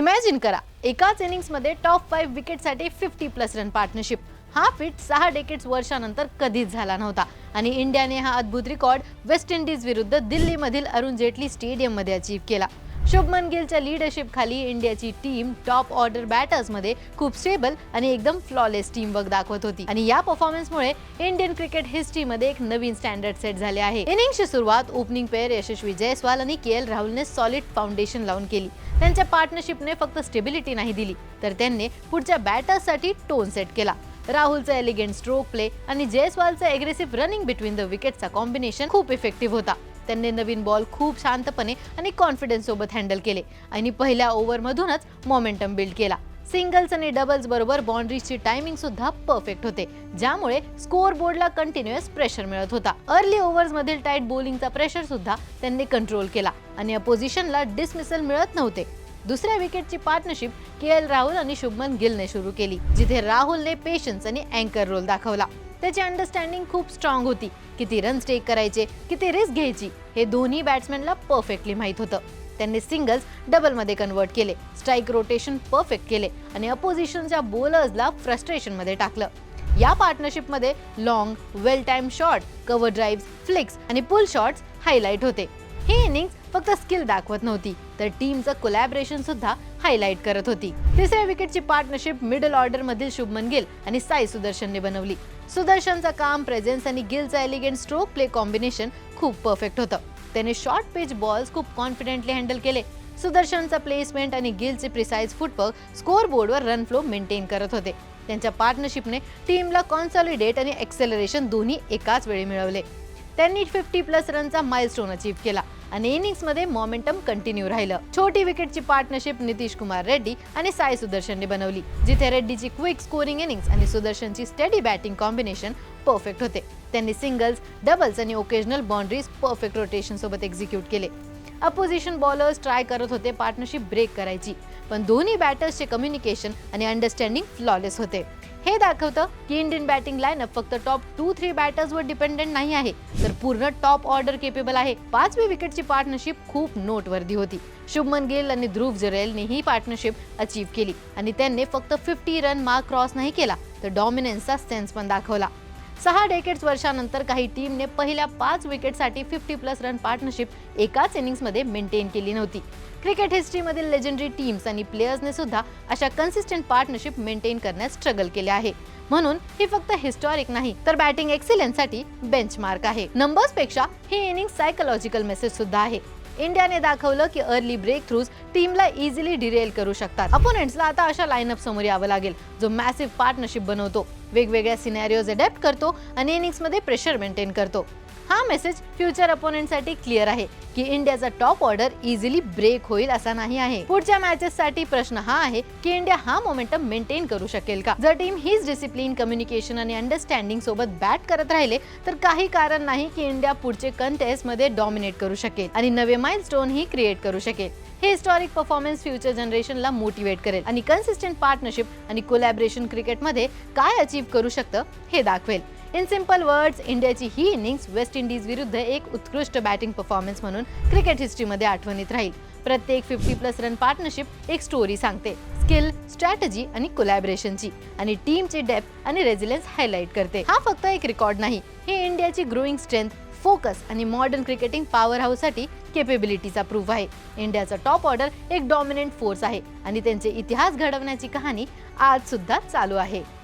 Imagine करा एकाच इनिंग्समध्ये टॉप फाईव्ह विकेटसाठी फिफ्टी प्लस रन पार्टनरशिप हा फिट सहा डेकेट्स वर्षानंतर कधीच झाला नव्हता. आणि इंडियाने हा अद्भुत रेकॉर्ड वेस्ट इंडिज विरुद्ध दिल्लीमधील अरुण जेटली स्टेडियममध्ये अचीव्ह केला. शुभमन गिलच्या लीडरशिपखाली इंडियाची टीम टॉप ऑर्डर बॅटर्समध्ये खूप स्टेबल आणि एकदम फ्लॉलेस टीम वर्क दाखवत होती. आणि या परफॉर्मन्समुळे इंडियन क्रिकेट हिस्ट्रीमध्ये एक नवीन स्टँडर्ड सेट झाले आहे. इनिंगची सुरुवात ओपनिंग पेअर यशस्वी जयस्वाल आणि के एल राहुलने सॉलिड फाउंडेशन लावून केली. त्यांच्या पार्टनरशिपने फक्त स्टेबिलिटी नाही दिली तर त्यांनी पुढच्या बॅटर्ससाठी टोन सेट केला. राहुलचा एलिगंट स्ट्रोक प्ले आणि जयस्वालचा एग्रेसिव्ह रनिंग बिटवीन द विकेटचा कॉम्बिनेशन खूप इफेक्टिव्ह होता. त्यांनी नवीन बॉल खूप शांतपणे आणि कॉन्फिडन्स सोबत हँडल केले. आणि पहिल्या ओव्हरमधूनच मोमेंटम बिल्ड केला. सिंगल्स आणि डबल्स बरोबर बाउंड्रीजची टायमिंग सुद्धा परफेक्ट होते. ज्यामुळे स्कोअर बोर्डला कंटिन्युअस प्रेशर मिळत होता. अर्ली ओव्हर्स मधील टाईट बॉलिंगचा प्रेशर सुद्धा त्यांनी कंट्रोल केला आणि अपोजिशनला डिसमिसल मिळत नव्हते. दुसऱ्या विकेटची पार्टनरशिप के एल राहुल आणि शुभमन गिलने सुरू केली जिथे राहुलने पेशन्स आणि अँकर रोल दाखवला. त्याची अंडरस्टँडिंग खूप स्ट्रॉंग होती. किती रन टेक करायचे किती रिस्क घ्यायची हे दोन्ही बॅट्समॅनला परफेक्टली माहीत होतं. त्यांनी सिंगल्स डबलमध्ये कन्वर्ट केले स्ट्राईक रोटेशन परफेक्ट केले आणि अपोजिशनच्या बॉलर्सला फ्रस्ट्रेशनमध्ये टाकलं. या पार्टनरशिपमध्ये long well time shot cover drive flicks आणि पुल शॉट्स हायलाईट होते. ही इनिंग्स फक्त स्किल दाखवत नव्हती तर टीमचं कोलॅबरेशन सुद्धा हायलाईट करत होती. तिसऱ्या विकेटची पार्टनरशिप मिडल ऑर्डर मधील शुभमन गिल आणि साई सुदर्शनने बनवली. सुदर्शनचा काम प्रेझेन्स आणि गिलचा एलिगेंट स्ट्रोक प्ले कॉम्बिनेशन खूप परफेक्ट होतं. त्याने शॉर्ट पिच बॉल्स खूप कॉन्फिडेंटली हँडल केले. सुदर्शनचा प्लेसमेंट आणि गिलचे प्रिसाईज फुटवर्क स्कोअर बोर्डवर रन फ्लो मेंटेन करत होते. त्यांच्या पार्टनरशिपने टीमला कॉन्सॉलिडेट आणि एक्सेलरेशन दोन्ही एकाच वेळी मिळवले. त्यांनी फिफ्टी प्लस रनचा माइलस्टोन अचीव केला. आणि इनिंग्समध्ये मोमेंटम कंटिन्यू राहिलं. छोटी विकेटची पार्टनरशिप नितीश कुमार रेड्डी आणि साई सुदर्शनने बनवली जिथे रेड्डीची क्विक स्कोरिंग इनिंग्स आणि सुदर्शनची स्टडी बॅटिंग कॉम्बिनेशन परफेक्ट होते. त्यांनी सिंगल्स डबल्स आणि ओकेजनल बाउंड्रीज परफेक्ट रोटेशन सोबत एक्झिक्यूट केले. अपोजिशन बॉलर्स ट्राय करत होते पार्टनरशिप ब्रेक करायची पण दोन्ही बॅटर्सचे कम्युनिकेशन आणि अंडरस्टँडिंग फ्लॉलेस होते. हे दाखवतं की इंडियन बॅटिंग लाईनअप फक्त टॉप टू थ्री बॅटर्सवर डिपेंडेंट नाही आहे. तर पूर्ण टॉप ऑर्डर केपेबल आहे. पाचवी विकेटची पार्टनरशिप खूप नोटवर्दी होती. शुभमन गिल आणि ध्रुव जरेलने ही पार्टनरशिप अचीव केली. आणि त्यांनी फक्त फिफ्टी रन मार्क क्रॉस नाही केला तर डॉमिनन्सचा सेन्स पण दाखवला. सहा डेकेट्स वर्षानंतर काही टीमने पहिल्या पाच विकेटसाठी फिफ्टी प्लस रन पार्टनरशिप एकाच इनिंग्समध्ये मेंटेन केली नव्हती. क्रिकेट हिस्ट्रीमधील लेजेंडरी टीम्स आणि प्लेयर्सने सुद्धा अशा कन्सिस्टंट पार्टनरशिप मेंटेन करण्यास स्ट्रगल केले आहे. म्हणून ही फक्त हिस्टॉरिक नाही तर बॅटिंग एक्सिलन्ससाठी बेंचमार्क आहे. नंबर्सपेक्षा ही इनिंग सायकोलॉजिकल मेसेज सुद्धा आहे. इंडियाने दाखवलं की अर्ली ब्रेक थ्रूज टीमला इझिली डिरेल करू शकतात. अपोनेंट्सला आता अशा लाईनअप समोर यावं लागेल जो मॅसिव्ह पार्टनरशिप बनवतो. वेगवेगळ्या सिनॅरिओज अडॅप्ट करतो आणि इनिंग्समध्ये प्रेशर मेंटेन करतो. हा मेसेज फ्युचर अपोनेंटसाठी क्लिअर आहे की इंडियाचा टॉप ऑर्डर इझिली ब्रेक होईल असा नाही आहे. पुढच्या मॅचेस साठी प्रश्न हा आहे की इंडिया हा मोमेंटम मेंटेन करू शकेल का? जर टीम हीच डिसिप्लिन कम्युनिकेशन आणि अंडरस्टँडिंग सोबत बॅट करत राहिले तर काही कारण नाही की इंडिया पुढचे कंटेस्टमध्ये डॉमिनेट करू शकेल आणि नवे माइल ही क्रिएट करू शकेल. हे हिस्टॉरिक परफॉर्मन्स फ्युचर जनरेशनला मोटिवेट करेल आणि कन्सिस्टंट पार्टनरशिप आणि कोलॅबरेशन क्रिकेटमध्ये काय अचीव करू शकतं हे दाखवेल. इन सिंपल वर्ड्स इंडियाची ही इनिंग्स वेस्ट इंडिज विरुद्ध एक उत्कृष्ट बॅटिंग परफॉर्मन्स म्हणून क्रिकेट हिस्ट्रीमध्ये आठवणीत राहील. प्रत्येक फिफ्टी प्लस रन पार्टनरशिप एक स्टोरी सांगते. स्किल स्ट्रॅटजी आणि कोलॅबरेशनची आणि टीमची डेप्थ आणि रेझिलियन्स हायलाईट करते. हा फक्त एक रेकॉर्ड नाही. हे इंडियाची ग्रोईंग स्ट्रेंथ फोकस आणि मॉडर्न क्रिकेटिंग पॉवर हाऊससाठी केपेबिलिटीचा प्रूफ आहे. इंडियाचा टॉप ऑर्डर एक डॉमिनंट फोर्स आहे. आणि त्यांचे इतिहास घडवण्याची कहाणी आज सुद्धा चालू आहे.